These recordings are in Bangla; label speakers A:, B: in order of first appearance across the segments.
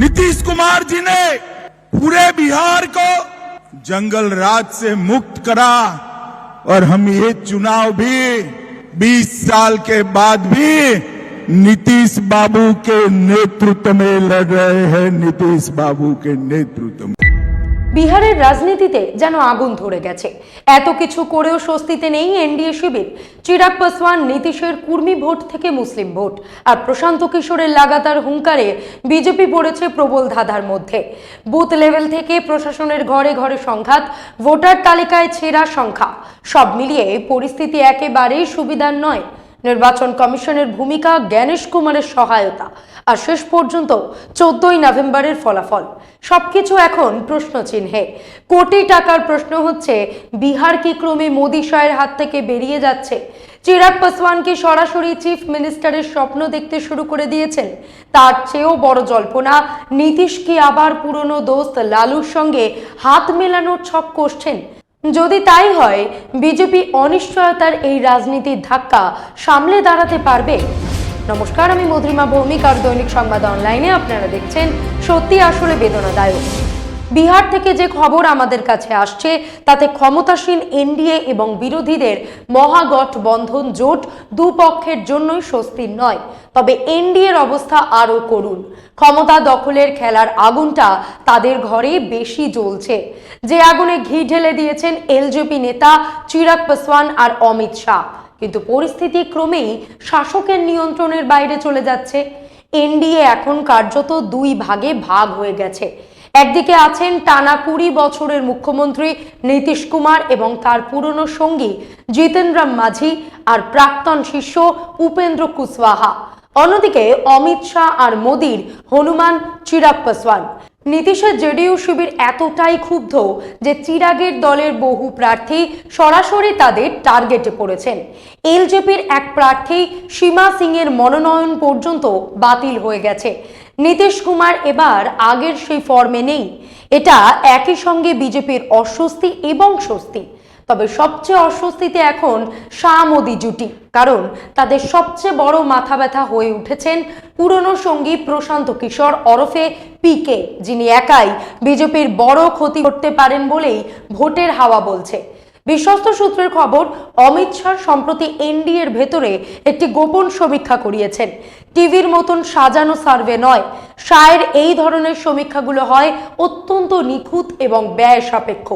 A: नीतीश कुमार जी ने पूरे बिहार को जंगल राज से मुक्त करा और हम ये चुनाव भी 20 साल के बाद भी नीतीश बाबू के नेतृत्व में लड़ रहे हैं। नीतीश बाबू के नेतृत्व में।
B: বিহারের রাজনীতিতে যেন আগুন ধরে গেছে। এত কিছু করেও স্বস্তিতে নেই এনডিএ শিবির। চিরাগ পাসওয়ান, নীতিশের কুর্মী ভোট থেকে মুসলিম ভোট। আর প্রশান্ত কিশোরের লাগাতার হুঙ্কারে বিজেপি পড়েছে প্রবল ধাঁধার মধ্যে। বুথ লেভেল থেকে প্রশাসনের ঘরে ঘরে সংঘাত, ভোটার তালিকায় ছেঁড়া সংখ্যা। সব মিলিয়ে পরিস্থিতি একেবারেই সুবিধার নয়। নির্বাচন কমিশনের ভূমিকা, জ্ঞানেশ কুমারের সহায়তা। আর শেষ পর্যন্ত চোদ্দই নভেম্বরের ফলাফল। সবকিছু এখন প্রশ্ন চিহ্নে কোটি টাকার প্রশ্ন হচ্ছে, বিহার কি ক্রমে মোদী শাহের হাত থেকে বেরিয়ে যাচ্ছে? চিরাগ পাসওয়ানকে সরাসরি চিফ মিনিস্টারের স্বপ্ন দেখতে শুরু করে দিয়েছেন? তার চেয়েও বড় জল্পনা, নীতিশ কি আবার পুরনো দোস্ত লালুর সঙ্গে হাত মেলানোর ছক কষছেন? যদি তাই হয়, বিজেপি অনিশ্চয়তার এই রাজনীতির ধাক্কা সামলে দাঁড়াতে পারবে? নমস্কার, আমি মধুরিমা ভৌমিক আর দৈনিক সংবাদ অনলাইনে। আপনারা দেখছেন সত্যি আসলে বেদনাদায়ক। বিহার থেকে যে খবর আমাদের কাছে আসছে, তাতে ক্ষমতাসীন এনডিএ এবং বিরোধীদের মহাগঠবন্ধন জোট দুপক্ষের জন্যই স্বস্তির নয়। তবে এনডিএর অবস্থা আরও করুন ক্ষমতা দখলের খেলার আগুনটা তাদের ঘরে বেশি জ্বলছে। যে আগুনে ঘি ঢেলে দিয়েছেন এলজেপি নেতা চিরাগ পাসওয়ান আর অমিত শাহ। কিন্তু পরিস্থিতি ক্রমেই শাসকের নিয়ন্ত্রণের বাইরে চলে যাচ্ছে। এনডিএ এখন কার্যত দুই ভাগে ভাগ হয়ে গেছে। একদিকে আছেন টানা কুড়ি বছরের মুখ্যমন্ত্রী নীতিশ কুমার এবং তার পুরনো সঙ্গী জিতেন্দ্র মাঝি আর প্রাক্তন শিষ্য উপেন্দ্র কুশওয়াহা। অন্যদিকে অমিত শাহ আর মোদির হনুমান চিরাগ পাসওয়ান নীতিশের জেডিইউ শিবির এতটাই ক্ষুব্ধ যে চিরাগের দলের বহু প্রার্থী সরাসরি তাদের টার্গেটে পড়েছেন। এলজেপির এক প্রার্থী সীমা সিং এর মনোনয়ন পর্যন্ত বাতিল হয়ে গেছে। নীতিশ কুমার এবার আগের সেই ফর্মে নেই। এটা একই সঙ্গে বিজেপির অস্বস্তি এবং স্বস্তি। তবে সবচেয়ে অস্বস্তিতে এখন শাহ মোদি জুটি। কারণ তাদের সবচেয়ে বড় মাথা ব্যথা হয়ে উঠেছেন পুরনো সঙ্গী প্রশান্ত কিশোর ওরফে পিকে যিনি একাই বিজেপির বড় ক্ষতি করতে পারেন বলেই ভোটের হাওয়া বলছে। বিশ্বস্ত সূত্রের খবর, অমিত শাহ সম্প্রতি এনডিএর ভেতরে একটি গোপন সমীক্ষা করিয়েছেন। টিভির মতন সাজানো সার্ভে নয়। শায়ের এই ধরনের সমীক্ষাগুলো হয় অত্যন্ত নিখুঁত এবং ব্যয় সাপেক্ষ।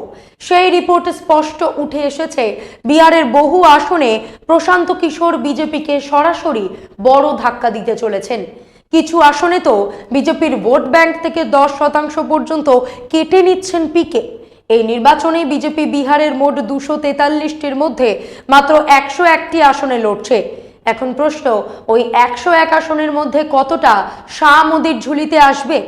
B: সেই রিপোর্টে স্পষ্ট উঠে এসেছে, বিহারের বহু আসনে প্রশান্ত কিশোর বিজেপিকে সরাসরি বড় ধাক্কা দিতে চলেছেন। কিছু আসনে তো বিজেপির ভোট ব্যাংক থেকে দশ শতাংশ পর্যন্ত কেটে নিচ্ছেন পিকে। এই নির্বাচনে বিজেপি বিহারের মোট দুশো তেতাল্লিশটির মধ্যে মাত্র একশো একটি আসনে লড়ছে। এখন প্রশ্ন, ওই একশো এক আসনের মধ্যে কতটা শাহ মোদির ঝুলিতে আসবে?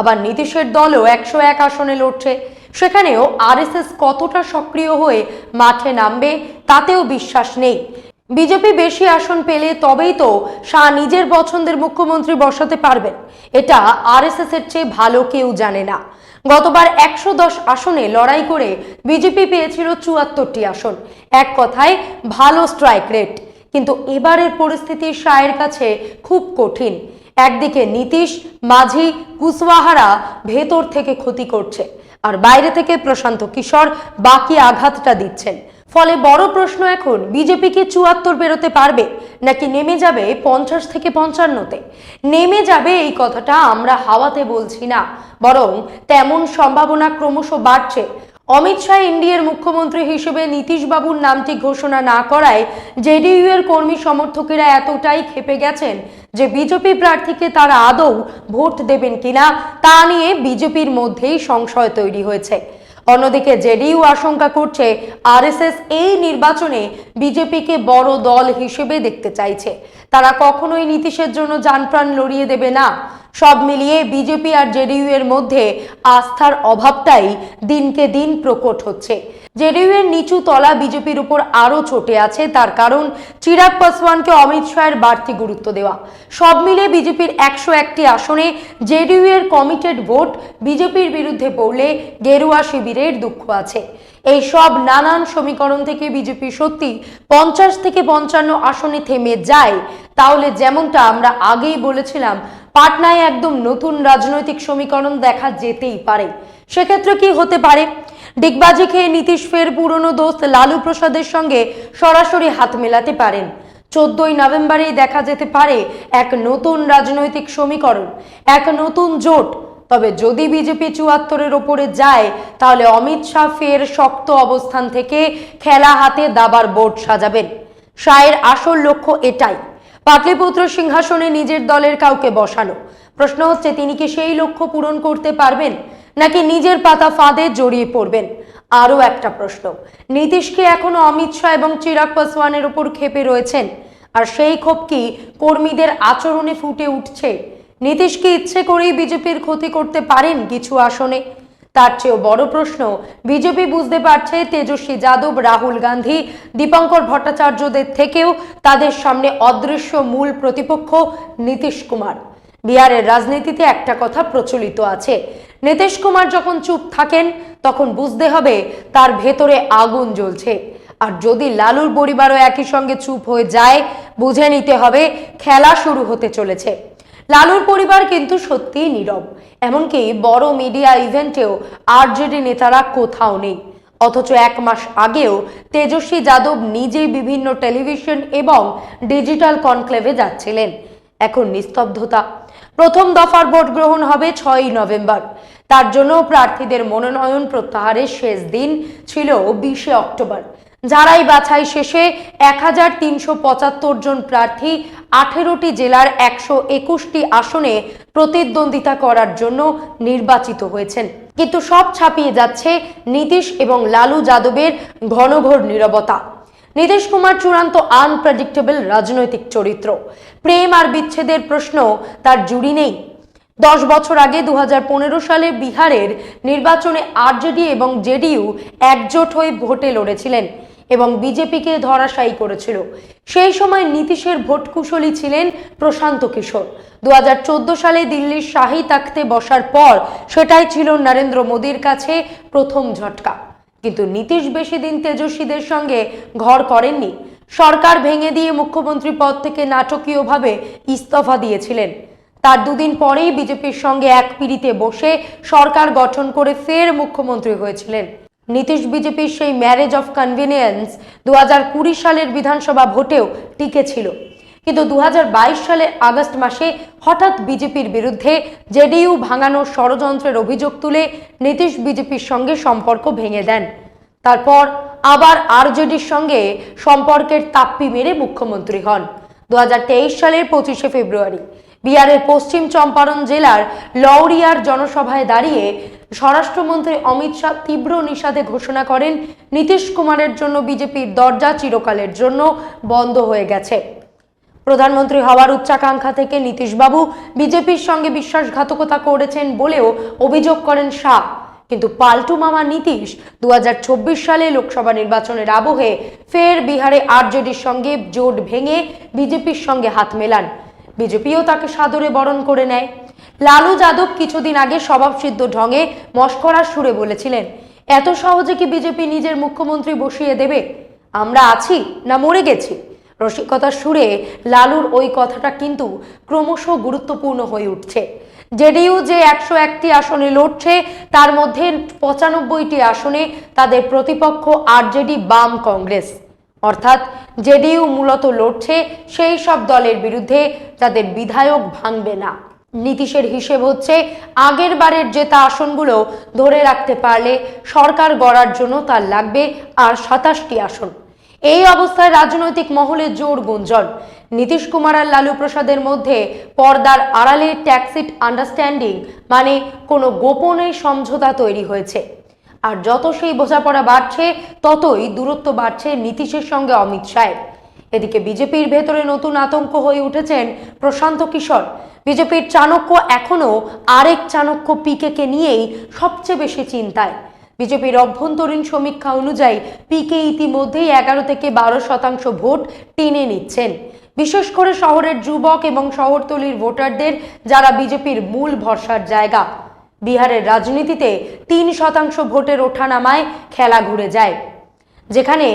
B: আবার নীতিশের দলও একশো এক আসনে লড়ছে। সেখানেও আরএসএস কতটা সক্রিয় হয়ে মাঠে নামবে তাতেও বিশ্বাস নেই। বিজেপি বেশি আসন পেলে তবেই তো শাহ নিজের পছন্দের মুখ্যমন্ত্রী বসাতে পারবেন। এটা আরএসএস এর চেয়ে ভালো কেউ জানে না। গতবার একশো দশ আসনে লড়াই করে বিজেপি পেয়েছিল চুয়াত্তরটি আসন। এক কথায়, ভালো স্ট্রাইক রেট কিন্তু এবারের পরিস্থিতি শাহের কাছে খুব কঠিন। একদিকে নীতিশ, মাঝি, কুসওয়াহারা ভেতর থেকে ক্ষতি করছে। আর বাইরে থেকে প্রশান্ত কিশোর বাকি আঘাতটা দিচ্ছেন। ফলে বড় প্রশ্ন এখন, বিজেপি কি চুয়াত্তর বেরোতে পারবে? নাকি নেমে যাবে পঞ্চাশ থেকে পঞ্চান্নতে? নেমে যাবে এই কথাটা আমরা হাওয়াতে বলছি না। বরং তেমন সম্ভাবনা ক্রমশ বাড়ছে। অমিত শাহ ইন্ডিয়ার মুখ্যমন্ত্রী হিসেবে নীতিশবাবুর নামটি ঘোষণা না করায় জেডিইউ এর কর্মী সমর্থকেরা এতটাই ক্ষেপে গেছেন যে বিজেপি প্রার্থীকে তারা আদৌ ভোট দেবেন কিনা, তা নিয়ে বিজেপির মধ্যেই সংশয় তৈরি হয়েছে। অন্যদিকে জেডিইউ আশঙ্কা করছে, আরএসএস এই নির্বাচনে বিজেপিকে বড় দল হিসেবে দেখতে চাইছে। তারা কখনোই নীতিশের জন্য যানপ্রাণ লড়িয়ে দেবে না। সব মিলিয়ে বিজেপি আর জেডিইউ এর মধ্যে আস্থার অভাবটাই দিনকে দিন প্রকট হচ্ছে। জেডিইউ এর নিচু তলা বিজেপির উপর আরও চটে আছে, তার কারণ চিরাগ পাসওয়ানকে অমিত শাহের বাড়তি গুরুত্ব দেওয়া। সব মিলে বিজেপির একশো একটি আসনে জেডিইউ এর কমিটেড ভোট বিজেপির বিরুদ্ধে পড়লে গেরুয়া শিবিরের দুঃখ আছে। এই সব নানান সমীকরণ থেকে বিজেপি সত্যি পঞ্চাশ থেকে পঞ্চান্ন আসনে থেমে যায়, তাহলে যেমনটা আমরা আগেই বলেছিলাম পাটনায় একদম নতুন রাজনৈতিক সমীকরণ দেখা যেতেই পারে। সেক্ষেত্রে কি হতে পারে? ডিগবাজি খেয়ে নীতিশ ফের পুরনো দোস্ত লালু প্রসাদের সঙ্গে সরাসরি হাত মেলাতে পারেন। চোদ্দই নভেম্বরেই দেখা যেতে পারে এক নতুন রাজনৈতিক সমীকরণ, এক নতুন জোট। তবে যদি বিজেপি চুয়াত্তরের ওপরে যায়, তাহলে অমিত শাহ ফের শক্ত অবস্থান থেকে খেলা হাতে দাবার বোর্ড সাজাবেন। শাহের আসল লক্ষ্য এটাই। পাটলিপুত্র সিংহাসনে নিজের দলের কাউকে বসানো। প্রশ্ন হচ্ছে, তিনি কি সেই লক্ষ্য পূরণ করতে পারবেন, নাকি নিজের পাতা ফাঁদে জড়িয়ে পড়বেন? আরও একটা প্রশ্ন, নীতিশ কি এখনও অমিত শাহ এবং চিরাগ পাসওয়ানের উপর ক্ষেপে রয়েছেন? আর সেই ক্ষোভ কি কর্মীদের আচরণে ফুটে উঠছে? নীতিশ কি ইচ্ছে করেই বিজেপির ক্ষতি করতে পারেন কিছু আসনে? তার চেয়েও বড় প্রশ্ন, বিজেপি বুঝতে পারছে তেজস্বী যাদব, রাহুল গান্ধী, দীপঙ্কর ভট্টাচার্যদের থেকেও তাদের সামনে অদৃশ্য মূল প্রতিপক্ষ নীতিশ কুমার। বিহারের রাজনীতিতে একটা কথা প্রচলিত আছে, নীতিশ কুমার যখন চুপ থাকেন, তখন বুঝতে হবে তার ভেতরে আগুন জ্বলছে। আর যদি লালুর পরিবারও একই সঙ্গে চুপ হয়ে যায়, বুঝে নিতে হবে খেলা শুরু হতে চলেছে। লালুর পরিবার কিন্তু সত্যিই নীরব। এমনকি বড় মিডিয়া ইভেন্টেও আরজেডি নেতারা কোথাও নেই। অথচ এক মাস আগেও তেজস্বী যাদব নিজেই বিভিন্ন টেলিভিশন এবং ডিজিটাল কনক্লেভে যাচ্ছিলেন। এখন নিস্তব্ধতা। প্রথম দফার ভোট গ্রহণ হবে ছয়ই নভেম্বর। তার জন্য প্রার্থীদের মনোনয়ন প্রত্যাহারের শেষ দিন ছিল বিশে অক্টোবর। যারাই বাছাই শেষে এক হাজার তিনশো পঁচাত্তর জন প্রার্থী আঠেরোটি জেলার একশো একুশটি আসনে প্রতিদ্বন্দ্বিতা করার জন্য নির্বাচিত হয়েছেন। কিন্তু সব ছাপিয়ে যাচ্ছে নীতিশ এবং লালু যাদবের ঘনঘোর নীরবতা। নীতিশ কুমার চূড়ান্ত আনপ্রেডিক্টেবল রাজনৈতিক চরিত্র। প্রেম আর বিচ্ছেদের প্রশ্ন তার জুড়ি নেই। দশ বছর আগে দু হাজার পনেরো সালে বিহারের নির্বাচনে আরজেডি এবং জেডিইউ একজোট হয়ে ভোটে লড়েছিলেন। এবং বিজেপিকে ধরাশায়ী করেছিল। সেই সময় নীতিশের ভোট কুশলী ছিলেন প্রশান্ত কিশোর। দু হাজার চোদ্দ সালে দিল্লির শাহী তাখতে বসার পর সেটাই ছিল নরেন্দ্র মোদীর কাছে প্রথম ঝটকা। কিন্তু নীতিশ বেশি দিন তেজস্বীদের সঙ্গে ঘর করেননি। সরকার ভেঙে দিয়ে মুখ্যমন্ত্রী পদ থেকে নাটকীয়ভাবে ইস্তফা দিয়েছিলেন। তার দুদিন পরেই বিজেপির সঙ্গে এক পিড়িতে বসে সরকার গঠন করে ফের মুখ্যমন্ত্রী হয়েছিলেন। নীতিশ বিজেপির সেই ম্যারেজ অফ কনভিনিয়েন্স দু সালের বিধানসভা ভোটেও টিকে ছিল। কিন্তু দু সালের আগস্ট মাসে হঠাৎ বিজেপির বিরুদ্ধে জেডিইউ ভাঙানোর ষড়যন্ত্রের অভিযোগ তুলে নীতিশ বিজেপির সঙ্গে সম্পর্ক ভেঙে দেন। তারপর আবার আরজেডির সঙ্গে সম্পর্কের তাপ্পি মেরে মুখ্যমন্ত্রী হন। দু হাজার তেইশ সালের পঁচিশে ফেব্রুয়ারি বিহারের পশ্চিম চম্পারণ জেলার লৌরিয়ার জনসভায় দাঁড়িয়ে স্বরাষ্ট্রমন্ত্রী অমিত শাহ তীব্র নিষাদে ঘোষণা করেন, নীতিশ কুমারের জন্য বিজেপির দরজা চিরকালের জন্য বন্ধ হয়ে গেছে। প্রধানমন্ত্রী হওয়ার উচ্চাকাঙ্ক্ষা থেকে নীতিশবাবু বিজেপির সঙ্গে বিশ্বাসঘাতকতা করেছেন বলেও অভিযোগ করেন শাহ। কিন্তু পাল্টু মামা নীতিশ দু সালে লোকসভা নির্বাচনের আবহে ফের বিহারে আরজেডির সঙ্গে জোট ভেঙে বিজেপির সঙ্গে হাত মেলান। বিজেপিও তাকে সাদরে বরণ করে নেয়। লালু যাদব কিছুদিন আগে স্বভাবসিদ্ধ ঢঙে মস্করার সুরে বলেছিলেন, এত সহজে কি বিজেপি নিজের মুখ্যমন্ত্রী বসিয়ে দেবে? আমরা আছি না মরে গেছি? রসিকতার সুরে লালুর ওই কথাটা কিন্তু ক্রমশ গুরুত্বপূর্ণ হয়ে উঠছে। জেডিইউ যে একশো একটি আসনে লড়ছে, তার মধ্যে পঁচানব্বইটি আসনে তাদের প্রতিপক্ষ আরজেডি বাম কংগ্রেস। অর্থাৎ জেডিইউ মূলত লড়ছে, সেই সব দলের বিরুদ্ধে যাদের বিধায়ক ভাঙবে না। নীতিশের হিসেব হচ্ছে আগের বারের জেতা আসনগুলো ধরে রাখতে পারলে সরকার গড়ার জন্য তার লাগবে আর সাতাশটি আসন। এই অবস্থায় রাজনৈতিক মহলে জোর গুঞ্জন। নীতিশ কুমার আর লালু প্রসাদের মধ্যে পর্দার আড়ালে ট্যাক্সিট আন্ডারস্ট্যান্ডিং মানে কোনো গোপনে সমঝোতা তৈরি হয়েছে। আর যত সেই বোঝাপড়া বাড়ছে, ততই দূরত্ব বাড়ছে নীতিশের সঙ্গে অমিত শাহের। এদিকে বিজেপির ভেতরে নতুন আতঙ্ক হয়ে উঠেছেন প্রশান্ত কিশোর। বিজেপির চাণক্য এখনও আরেক চাণক্য পিকেকে নিয়েই সবচেয়ে বেশি চিন্তায়। বিজেপির অভ্যন্তরীণ সমীক্ষা অনুযায়ী পিকে ইতিমধ্যেই এগারো থেকে বারো শতাংশ ভোট টেনে নিচ্ছেন। বিশেষ করে শহরের যুবক এবং শহরতলির ভোটারদের, যারা বিজেপির মূল ভরসার জায়গা। বিহারের রাজনীতিতে তিন শতাংশ ভোটের ওঠানামায় খেলা ঘুরে যায়। যেখানে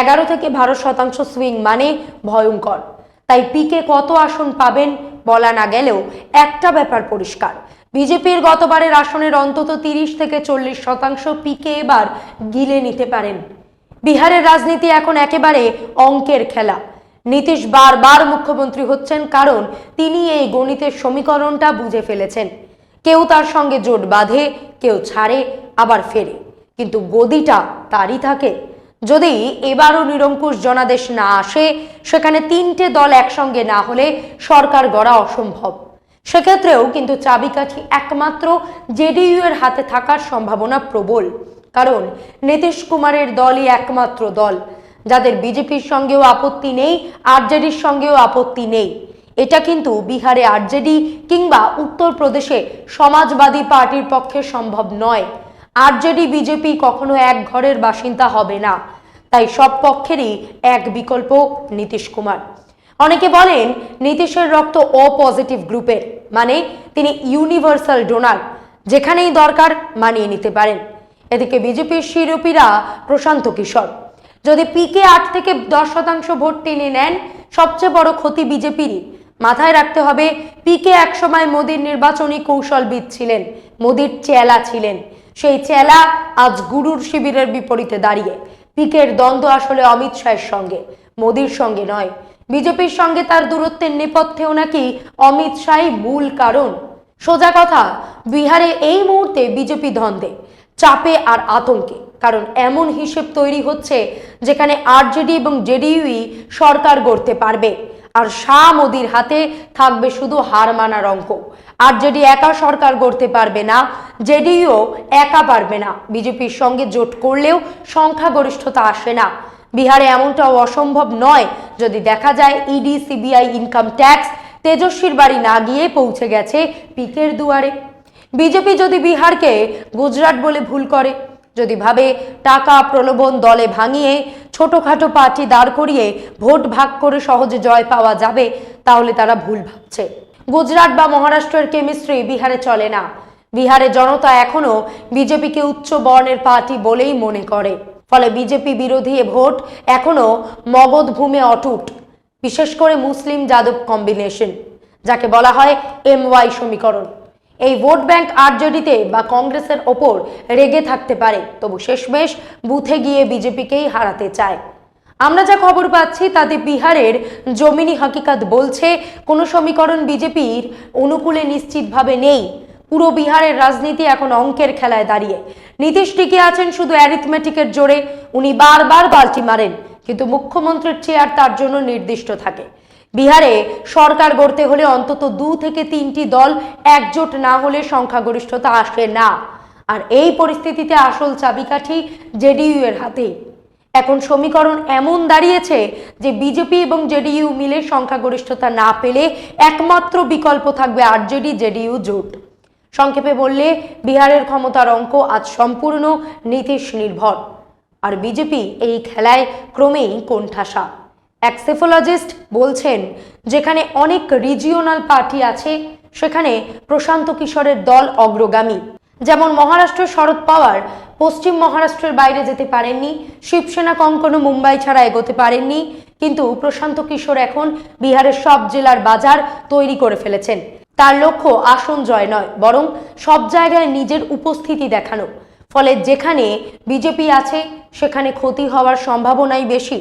B: এগারো থেকে বারো শতাংশ সুইং মানে ভয়ঙ্কর। তাই পিকে কত আসন পাবেন বলা না গেলেও একটা ব্যাপার পরিষ্কার। বিজেপির গতবারের আসনের অন্তত তিরিশ থেকে চল্লিশ শতাংশ পিকে এবার গিলে নিতে পারেন। বিহারের রাজনীতি এখন একেবারে অঙ্কের খেলা। নীতিশ বারবার মুখ্যমন্ত্রী হচ্ছেন কারণ তিনি এই গণিতের সমীকরণটা বুঝে ফেলেছেন। কেউ তার সঙ্গে জোট বাঁধে, কেউ ছাড়ে, আবার ফেরে। কিন্তু গদিটা তারই থাকে। যদি এবারও নিরঙ্কুশ জনাদেশ না আসে, সেখানে তিনটে দল একসঙ্গে না হলে সরকার গড়া অসম্ভব। সেক্ষেত্রেও কিন্তু চাবিকাঠি একমাত্র জেডিইউ এর হাতে থাকার সম্ভাবনা প্রবল। কারণ নীতিশ কুমারের দলই একমাত্র দল, যাদের বিজেপির সঙ্গেও আপত্তি নেই, আরজেডির সঙ্গেও আপত্তি নেই। এটা কিন্তু বিহারে আরজেডি কিংবা উত্তরপ্রদেশে সমাজবাদী পার্টির পক্ষে সম্ভব নয়। আরজেডি বিজেপি কখনো এক ঘরের বাসিন্দা হবে না, তাই সব পক্ষেরই এক বিকল্প নীতিশ কুমার। অনেকে বলেন, নীতিশের রক্ত ও পজিটিভ গ্রুপের মানে তিনি ইউনিভার্সাল ডোনার যেখানেই দরকার মানিয়ে নিতে পারেন। এদিকে বিজেপির শিরোপীরা প্রশান্ত কিশোর। যদি পিকে আট থেকে দশ শতাংশ ভোট টেনে নেন, সবচেয়ে বড় ক্ষতি বিজেপিরই মাথায় রাখতে হবে পিকে একসময় মোদীর নির্বাচনী কৌশলবিদ ছিলেন, মোদীর চেলা ছিলেন। সেই চেলা আজ গুরুর শিবিরের বিপরীতে দাঁড়িয়ে। পিকের দ্বন্দ্ব আসলে অমিত শাহের সঙ্গে, মোদীর সঙ্গে নয়। বিজেপির সঙ্গে তার দূরত্বের নেপথ্যেও নাকি অমিত শাহই মূল কারণ। সোজা কথা, বিহারে এই মুহূর্তে বিজেপি ধন্দে, চাপে আর আতঙ্কে। কারণ এমন হিসেব তৈরি হচ্ছে যেখানে আরজেডি এবং জেডিইউই সরকার গড়তে পারবে। আর শাহ মোদির হাতে থাকবে শুধু হার মানার অঙ্ক। আরজেডি একা সরকার গড়তে পারবে না, জেডিইউ একা পারবে না। বিজেপির সঙ্গে জোট করলেও সংখ্যাগরিষ্ঠতা আসে না। বিহারে এমনটাও অসম্ভব নয়, যদি দেখা যায় ইডি, সিবিআই ইনকাম ট্যাক্স তেজস্বীর বাড়ি না গিয়ে পৌঁছে গেছে পিকের দুয়ারে। বিজেপি যদি বিহারকে গুজরাট বলে ভুল করে, যদি ভাবে টাকা প্রলোভন দলে ভাঙিয়ে ছোটখাটো পার্টি দাঁড় করিয়ে ভোট ভাগ করে সহজে জয় পাওয়া যাবে, তাহলে তারা ভুল ভাবছে। গুজরাট বা মহারাষ্ট্রের কেমিস্ট্রি বিহারে চলে না। বিহারে জনতা এখনও বিজেপিকে উচ্চ বর্ণের পার্টি বলেই মনে করে। ফলে বিজেপি বিরোধী ভোট এখনও মগধ ভূমে অটুট, বিশেষ করে মুসলিম যাদব কম্বিনেশন, যাকে বলা হয় এম ওয়াই সমীকরণ। এই ভোট ব্যাংক আরজেডিতে বা কংগ্রেসের ওপর রেগে থাকতে পারে। তবু শেষমেশ বুথে গিয়ে বিজেপিকেই হারাতে চায়। আমরা যা খবর পাচ্ছি তাতে বিহারের জমিনি হাকিকাত বলছে, কোনো সমীকরণ বিজেপির অনুকূলে নিশ্চিতভাবে নেই। পুরো বিহারের রাজনীতি এখন অঙ্কের খেলায় দাঁড়িয়ে। নীতিশ টিকে আছেন শুধু অ্যারিথমেটিকের জোরে। উনি বারবার বাল্টি মারেন, কিন্তু মুখ্যমন্ত্রীর চেয়ার তার জন্য নির্দিষ্ট থাকে। বিহারে সরকার গড়তে হলে অন্তত দু থেকে তিনটি দল একজোট না হলে সংখ্যাগরিষ্ঠতা আসে না। আর এই পরিস্থিতিতে আসল চাবিকাঠি জেডিইউ এর হাতে। এখন সমীকরণ এমন দাঁড়িয়েছে যে বিজেপি এবং জেডিইউ মিলে সংখ্যাগরিষ্ঠতা না পেলে একমাত্র বিকল্প থাকবে আরজেডি জেডিইউ জোট। সংক্ষেপে বললে, বিহারের ক্ষমতার অঙ্ক আজ সম্পূর্ণ নীতিশ নির্ভর। আর বিজেপি এই খেলায় ক্রমেই কোণঠাসা। এক সেফোলজিস্ট বলছেন, যেখানে অনেক রিজিওনাল পার্টি আছে, সেখানে প্রশান্ত কিশোরের দল অগ্রগামী। যেমন মহারাষ্ট্র শরদ পাওয়ার, পশ্চিম মহারাষ্ট্রের বাইরে যেতে পারেননি, শিবসেনা কঙ্কনও মুম্বাই ছাড়া এগোতে পারেননি, কিন্তু প্রশান্ত কিশোর এখন বিহারের সব জেলার বাজার তৈরি করে ফেলেছেন। তার লক্ষ্য আসন জয় নয়, বরং সব জায়গায় নিজের উপস্থিতি দেখানো। ফলে যেখানে বিজেপি আছে, সেখানে ক্ষতি হওয়ার সম্ভাবনাই বেশি।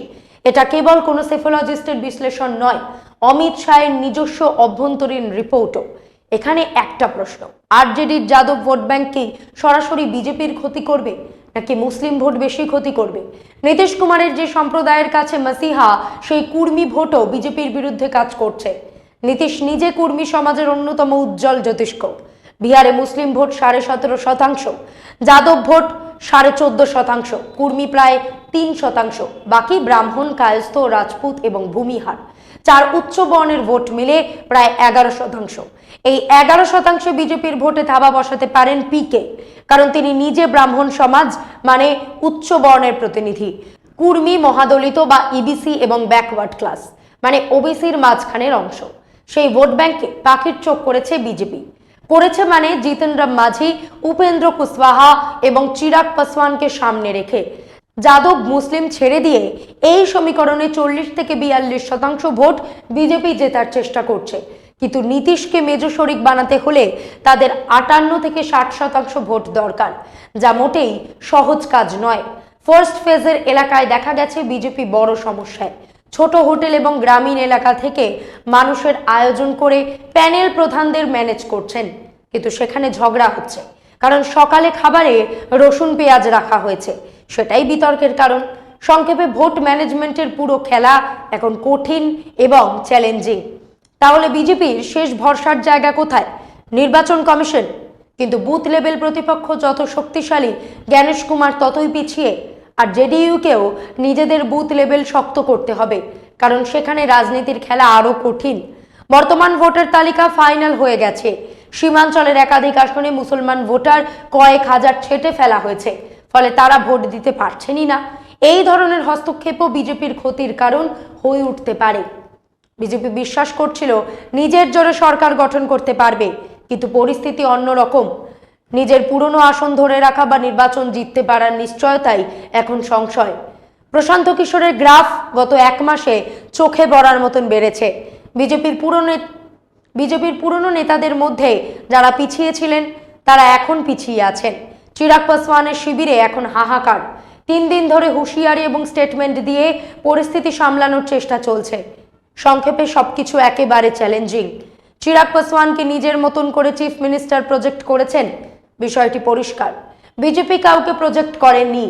B: এটা কেবল কোনো সেফোলজিস্টের বিশ্লেষণ নয়, অমিত শাহের নিজস্ব অভ্যন্তরীণ রিপোর্টও। এখানে একটা প্রশ্ন, আরজেডির যাদব ভোট ব্যাংক কি সরাসরি বিজেপির ক্ষতি করবে, নাকি মুসলিম ভোট বেশি ক্ষতি করবে? নীতিশ কুমারের যে সম্প্রদায়ের কাছে মাসিহা, সেই কুর্মী ভোটও বিজেপির বিরুদ্ধে কাজ করছে। নীতিশ নিজে কুর্মী সমাজের অন্যতম উজ্জ্বল জ্যোতিষ্ক। বিহারে মুসলিম ভোট সাড়ে সতেরো শতাংশ, যাদব ভোট সাড়ে চোদ্দ শতাংশ, কুর্মী প্রায় তিন শতাংশ, বাকি ব্রাহ্মণ, কায়স্থ, রাজপুত এবং ভূমিহার। চার উচ্চ বর্ণের ভোট মিলে প্রায় এগারো শতাংশ। এই এগারো শতাংশ বিজেপির ভোটে থাবা বসাতে পারেন পিকে কারণ তিনি নিজে ব্রাহ্মণ সমাজ মানে উচ্চ বর্ণের প্রতিনিধি। কুর্মী, মহাদলিত বা ইবিসি এবং ব্যাকওয়ার্ড ক্লাস মানে ওবিসির মাঝখানের অংশ। সেই ভোট ব্যাংকে পাখির চোখ করেছে বিজেপি। করেছে মানে জিতেন্দ্র মাঝি, উপেন্দ্র কুশওয়াহা এবং চিরাগ পাসওয়ানকে সামনে রেখে। যাদব মুসলিম ছেড়ে দিয়ে এই সমীকরণে চল্লিশ থেকে বিয়াল্লিশ শতাংশ ভোট বিজেপি জেতার চেষ্টা করছে। কিন্তু নীতিশকে মেজ শরিক বানাতে হলে তাদের আটান্ন থেকে ষাট শতাংশ ভোট দরকার, যা মোটেই সহজ কাজ নয়। ফার্স্ট ফেজের এলাকায় দেখা গেছে বিজেপি বড় সমস্যায়। ছোট হোটেল এবং গ্রামীণ এলাকা থেকে মানুষের আয়োজন করে প্যানেল প্রধানদের ম্যানেজ করছেন। কিন্তু সেখানে ঝগড়া হচ্ছে। কারণ সকালে খাবারে রসুন, পেঁয়াজ রাখা হয়েছে। সেটাই বিতর্কের কারণ। সংক্ষেপে ভোট ম্যানেজমেন্টের পুরো খেলা এখন কঠিন এবং চ্যালেঞ্জিং। তাহলে বিজেপির শেষ ভরসার জায়গা কোথায়? নির্বাচন কমিশন? কিন্তু বুথ লেভেল প্রতিপক্ষ যত শক্তিশালী, জ্ঞানেশ কুমার ততই পিছিয়ে। আর জেডিইউকেও নিজেদের বুথ লেভেল শক্ত করতে হবে, কারণ সেখানে রাজনীতির খেলা আরও কঠিন। বর্তমান ভোটার তালিকা ফাইনাল হয়ে গেছে। সীমাঞ্চলের একাধিক আসনে মুসলমান ভোটার কয়েক হাজার ছেটে ফেলা হয়েছে, ফলে তারা ভোট দিতে পারছেনই না। এই ধরনের হস্তক্ষেপও বিজেপির ক্ষতির কারণ হয়ে উঠতে পারে। বিজেপি বিশ্বাস করছিল, নিজের জোরে সরকার গঠন করতে পারবে, কিন্তু পরিস্থিতি অন্যরকম। নিজের পুরনো আসন ধরে রাখা বা নির্বাচন জিততে পারার নিশ্চয়তাই এখন সংশয়। প্রশান্ত কিশোরের গ্রাফ গত এক মাসে চোখে পড়ার মতন বেড়েছে। বিজেপির পুরনো বিজেপির পুরনো নেতাদের মধ্যে যারা পিছিয়ে ছিলেন, তারা এখন পিছিয়ে আছেন। চিরাগ পাসওয়ানের শিবিরে এখন হাহাকার। তিন দিন ধরে হুঁশিয়ারি এবং স্টেটমেন্ট দিয়ে পরিস্থিতি সামলানোর চেষ্টা চলছে। সংক্ষেপে সবকিছু একেবারে চ্যালেঞ্জিং। চিরাগ পাসওয়ানকে নিজের মতন করে চিফ মিনিস্টার প্রজেক্ট করেছেন বিষয়টি পরিষ্কার। বিজেপি কাউকে প্রজেক্ট করেননি।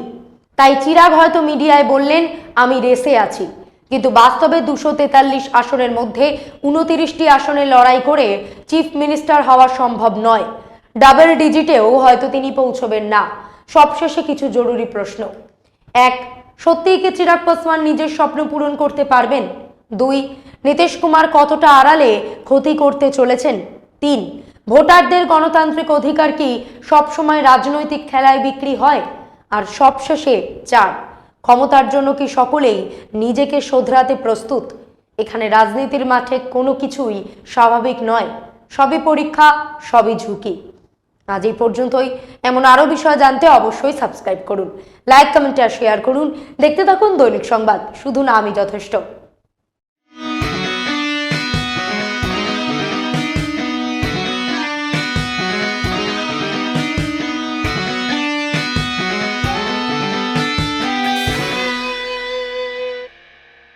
B: তাই চিরাগ হয়তো মিডিয়ায় বললেন, আমি রেসে আছি। কিন্তু বাস্তবে দুশো তেতাল্লিশ আসনের মধ্যে উনতিরিশটি আসনে লড়াই করে চিফ মিনিস্টার হওয়া সম্ভব নয়। ডাবল ডিজিটেও হয়তো তিনি পৌঁছবেন না। সবশেষে কিছু জরুরি প্রশ্ন। এক, সত্যিই কি চিরাগ পাসওয়ান নিজের স্বপ্ন পূরণ করতে পারবেন? দুই, নীতিশ কুমার কতটা আড়ালে ক্ষতি করতে চলেছেন? তিন ভোটারদের গণতান্ত্রিক অধিকার কি সবসময় রাজনৈতিক খেলায় বিক্রি হয়? আর সবশেষে চার, ক্ষমতার জন্য কি সকলেই নিজেকে শোধরাতে প্রস্তুত? এখানে রাজনীতির মাঠে কোনো কিছুই স্বাভাবিক নয়। সবই পরীক্ষা, সবই ঝুঁকি। আজ এই পর্যন্তই। এমন আরও বিষয় জানতে অবশ্যই সাবস্ক্রাইব করুন। লাইক, কমেন্ট আর শেয়ার করুন। দেখতে থাকুন দৈনিক সংবাদ। শুধু না, আমি যথেষ্ট।